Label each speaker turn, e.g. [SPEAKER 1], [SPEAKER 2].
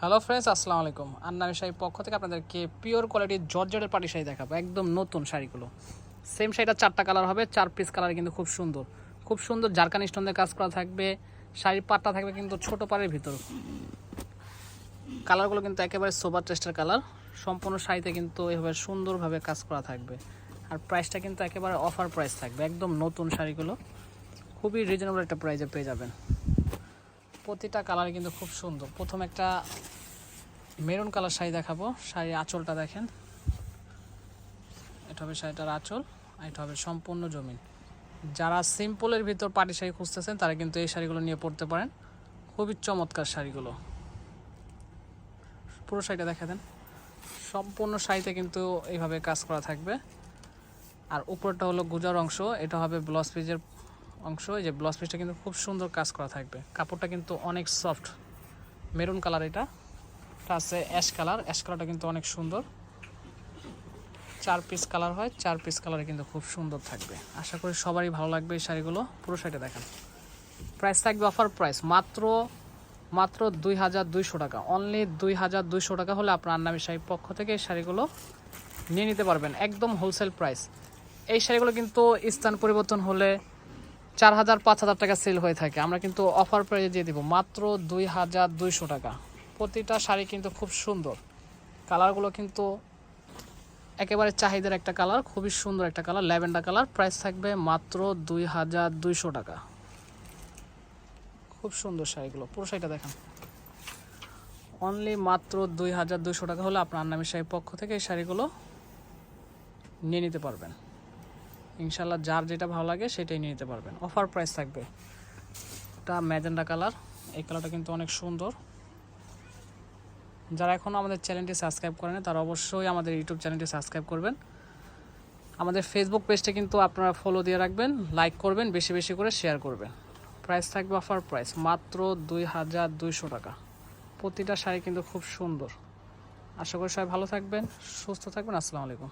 [SPEAKER 1] Hello friends আসসালামু আলাইকুম। আন্নামি শাড়ির পক্ষ থেকে আপনাদেরকে পিওর কোয়ালিটির জর্জেটের পাটি শাড়ি দেখাবো। একদম নতুন শাড়িগুলো। সেম শাড়িটা চারটা কালার হবে, চার পিস কালার কিন্তু খুব সুন্দর। খুব সুন্দর জারকান স্টোনের কাজ করা থাকবে, শাড়ির পাটটা থাকবে কিন্তু ছোট পাড়ের ভিতর। কালারগুলো কিন্তু একেবারে সোবার টেস্টের কালার সম্পূর্ণ শাড়িতে কিন্তু এভাবে সুন্দরভাবে কাজ করা থাকবে। আর প্রাইসটা কিন্তু একেবারে অফার প্রাইস থাকবে। একদম নতুন শাড়িগুলো। খুবই রিজনেবল একটা প্রাইসে পেয়ে যাবেন। প্রতিটা কালার কিন্তু খুব সুন্দর। প্রথম একটা মেরুন কালার শাড়ি দেখাবো। শাড়ির আঁচলটা দেখেন। এটা হবে শাড়িটার আঁচল, আর এটা হবে সম্পূর্ণ জমিন। যারা সিম্পলের ভিতর পাটি শাড়ি খুঁজতেছেন, তারা কিন্তু এই শাড়িগুলো নিয়ে পড়তে পারেন। খুবই চমৎকার শাড়িগুলো। পুরো শাড়িটা দেখা দেন। সম্পূর্ণ শাড়িতে কিন্তু এইভাবে কাজ করা থাকবে। আর উপরটা হলো গুজার অংশ, এটা হবে ব্লাউজ পিসের অংশ, এই যে ব্লাউজ পিসটা কিন্তু খুব সুন্দর কাজ করা থাকবে। কাপড়টা কিন্তু অনেক সফট মেরুন কালার এটা এটা আছে অ্যাশ কালার অ্যাশ কালারটা কিন্তু অনেক সুন্দর। চার পিস কালার হয়, চার পিস কালারে কিন্তু খুব সুন্দর থাকবে। আশা করি সবারই ভালো লাগবে এই শাড়িগুলো। পুরো শাড়িটা দেখেন। প্রাইস থাকবে অফার প্রাইস মাত্র মাত্র দুই হাজার দুইশো টাকা। অনলি দুই হাজার দুইশো টাকা হলে আপনার আন্নামি শাড়ির পক্ষ থেকে এই শাড়িগুলো নিয়ে নিতে পারবেন। একদম হোলসেল প্রাইস এই শাড়িগুলো কিন্তু স্থান পরিবর্তন হলে চার হাজার পাঁচ হাজার টাকা সেল হয়ে থাকে। আমরা কিন্তু অফার প্রাইজে দিয়ে দিব মাত্র দুই হাজার দুইশো টাকা। প্রতিটা শাড়ি কিন্তু খুব সুন্দর। কালারগুলো কিন্তু একেবারে চাহিদার একটা কালার খুবই সুন্দর একটা কালার ল্যাভেন্ডার কালার প্রাইস থাকবে মাত্র দুই হাজার দুইশো টাকা। খুব সুন্দর শাড়িগুলো। পুরো শাড়িটা দেখান। অনলি মাত্র দুই হাজার দুইশো টাকা হলে আপনার আন্নামি শাড়ির পক্ষ থেকে এই শাড়িগুলো নিয়ে নিতে পারবেন। ইনশাল্লাহ যার যেটা ভালো লাগে সেটাই নিয়ে নিতে পারবেন। অফার প্রাইস থাকবে। এটা ম্যাজেন্ডা কালার। এই কালারটা কিন্তু অনেক সুন্দর। যারা এখনও আমাদের চ্যানেলটি সাবস্ক্রাইব করেন, তারা অবশ্যই আমাদের ইউটিউব চ্যানেলটি সাবস্ক্রাইব করবেন। আমাদের ফেসবুক পেজটা কিন্তু আপনারা ফলো দিয়ে রাখবেন লাইক করবেন, বেশি বেশি করে শেয়ার করবেন। প্রাইস থাকবে অফার প্রাইস মাত্র দুই হাজার দুইশো টাকা। প্রতিটা শাড়ি কিন্তু খুব সুন্দর। আশা করি সবাই ভালো থাকবেন, সুস্থ থাকবেন, আসসালামু আলাইকুম।